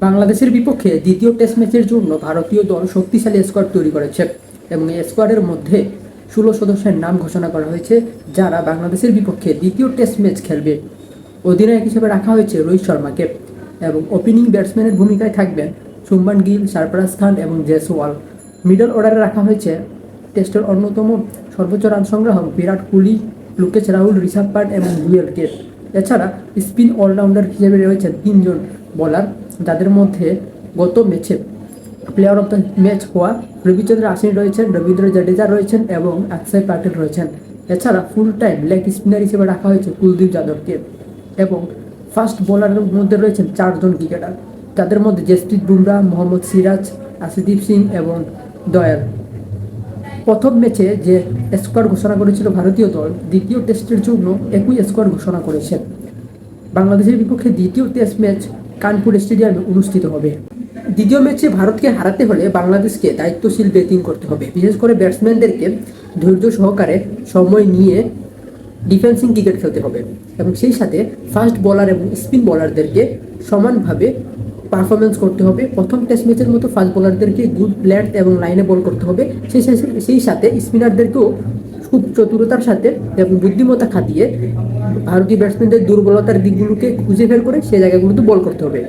বাংলাদেশের বিপক্ষে দ্বিতীয় টেস্ট ম্যাচের জন্য ভারতীয় দল শক্তিশালী স্কোয়াড তৈরি করেছে এবং এই স্কোয়াডের মধ্যে ষোলো সদস্যের নাম ঘোষণা করা হয়েছে যারা বাংলাদেশের বিপক্ষে দ্বিতীয় টেস্ট ম্যাচ খেলবে। অধিনায়ক হিসেবে রাখা হয়েছে রোহিত শর্মাকে এবং ওপেনিং ব্যাটসম্যানের ভূমিকায় থাকবেন সুম্বান গিল সারপ্রাজ খান এবং জেসওয়াল মিডল অর্ডারে রাখা হয়েছে টেস্টের অন্যতম সর্বোচ্চ রান সংগ্রাহক বিরাট কোহলি, লোকেশ রাহুল, ঋষভ পান্ট এবং জুয়েলকে এছাড়া স্পিন অলরাউন্ডার হিসেবে রয়েছেন তিনজন বোলার যাদের মধ্যে গত ম্যাচে প্লেয়ার অফ দ্য ম্যাচ হওয়া রবিচন্দ্র আশ্বিন রয়েছেন, রবীন্দ্র জাডেজা রয়েছেন এবং অক্ষয় প্যাটেল রয়েছেন। এছাড়া ফুল টাইম লেগ স্পিনার হিসেবে রাখা হয়েছে কুলদীপ যাদবকে এবং ফাস্ট বোলারের মধ্যে রয়েছেন চারজন ক্রিকেটার তাদের মধ্যে জসপ্রীত বুমরা, মোহাম্মদ সিরাজ, আশিদীপ সিং এবং দয়াল। প্রথম ম্যাচে যে স্কোয়াড ঘোষণা করেছিল ভারতীয় দল, দ্বিতীয় টেস্টের জন্য একই স্কোয়াড ঘোষণা করেছেন বাংলাদেশের বিপক্ষে দ্বিতীয় টেস্ট ম্যাচ কানপুর স্টেডিয়ামে অনুষ্ঠিত হবে। দ্বিতীয় ম্যাচে ভারতকে হারাতে হলে বাংলাদেশকে দায়িত্বশীল ব্যাটিং করতে হবে। বিশেষ করে ব্যাটসম্যানদেরকে ধৈর্য সহকারে সময় নিয়ে ডিফেন্সিং ক্রিকেট খেলতে হবে এবং সেই সাথে ফাস্ট বোলার এবং স্পিন বোলারদেরকে সমানভাবে পারফরমেন্স করতে হবে। প্রথম টেস্ট ম্যাচের মতো ফাস্ট বোলারদেরকে গুড লেন্থ এবং লাইনে বল করতে হবে। সেই সেই সাথে স্পিনারদেরকেও খুব চতুরতার সাথে এবং বুদ্ধিমত্তা খাটিয়ে ভারতীয় ব্যাটসম্যানদের দুর্বলতার দিকগুলোকে খুঁজে বের করে সে জায়গাগুলোতে বল করতে হবে।